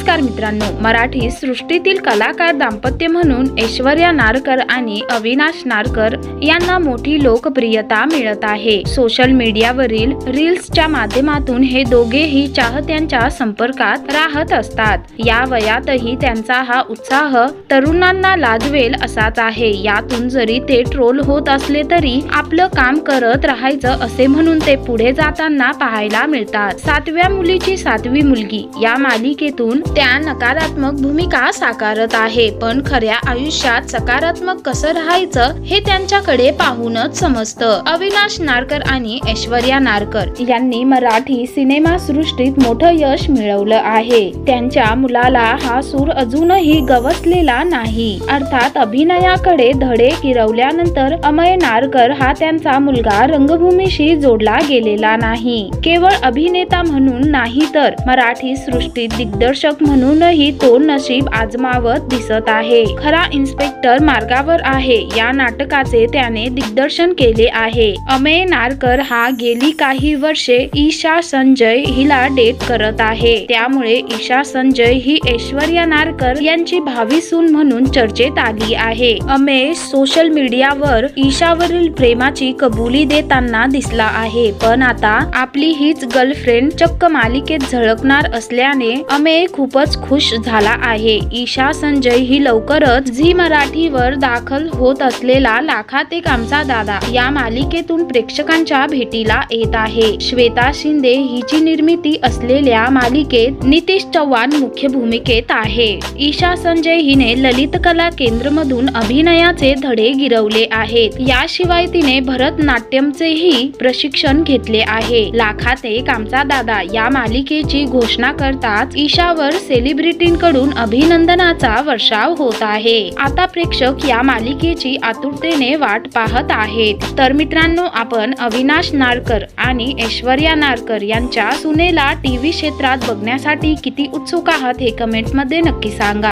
नमस्कार मित्रांनो मराठी सृष्टीतील कलाकार दाम्पत्य म्हणून ऐश्वर्या नारकर आणि अविनाश नारकर यांना मोठी लोकप्रियता मिळत आहे. सोशल मीडियावरील रील्सच्या माध्यमातून हे दोघेही चाहत्यांच्या संपर्कात राहत असतात. या वयातही त्यांचा हा उत्साह तरुणांना लाजवेल असाच आहे. यातून जरी ते ट्रोल होत असले तरी आपलं काम करत राहायचं असे म्हणून ते पुढे जाताना पाहायला मिळतात. सातव्या मुलीची सातवी मुलगी या मालिकेतून त्या नकारात्मक भूमिका साकारत आहे. पण खऱ्या आयुष्यात सकारात्मक कसं राहायचं हे त्यांच्याकडे पाहूनच समजतं. अविनाश नारकर आणि ऐश्वर्या नारकर यांनी मराठी सिनेमा सृष्टीत मोठं यश मिळवलं आहे. त्यांच्या मुलाला हा सूर अजूनही गवसलेला नाही. अर्थात अभिनयाकडे धडे गिरवल्यानंतर अमय नारकर हा त्यांचा मुलगा रंगभूमीशी जोडला गेलेला नाही. केवळ अभिनेता म्हणून नाही तर मराठी सृष्टीत दिग्दर्शक म्हणूनही तो नशीब आजमावत दिसत आहे. खरा इन्स्पेक्टर मार्गावर आहे. या नाटकाचे त्याने दिग्दर्शन केले आहे. अमेय नारकर हा गेली काही वर्षे ईशा संजय हिला डेट करत आहे. त्यामुळे ईशा संजय ही ऐश्वर्या नारकर यांची भावी सून म्हणून चर्चेत आली आहे. अमेश सोशल मीडियावर ईशावरील प्रेमाची कबुली देताना दिसला आहे. पण आता आपली हीच गर्लफ्रेंड चक्क मालिकेत झळकणार असल्याने अमेय खूपच खुश झाला आहे. ईशा संजय ही लवकरच झी मराठीवर दाखल होत असलेला लाखात एक आमचा दादा या मालिकेतून प्रेक्षकांच्या भेटीला येत आहे. श्वेता शिंदे हिची निर्मिती असलेल्या मालिकेत नितीश चव्हाण मुख्य भूमिकेत आहे. ईशा संजय हिने ललित कला केंद्र मधून अभिनयाचे धडे गिरवले आहेत. याशिवाय तिने भरतनाट्यमचेही प्रशिक्षण घेतले आहे. लाखात एक आमचा दादा या मालिकेची घोषणा करताच ईशावर सेलिब्रिटींकडून अभिनंदनाचा वर्षाव होत आहे. आता प्रेक्षक या मालिकेची आतुरतेने वाट पाहत आहेत. तर मित्रांनो आपण अविनाश नारकर आणि ऐश्वर्या नारकर यांच्या सुनेला टीव्ही क्षेत्रात बघण्यासाठी किती उत्सुक आहात हे कमेंटमध्ये नक्की सांगा.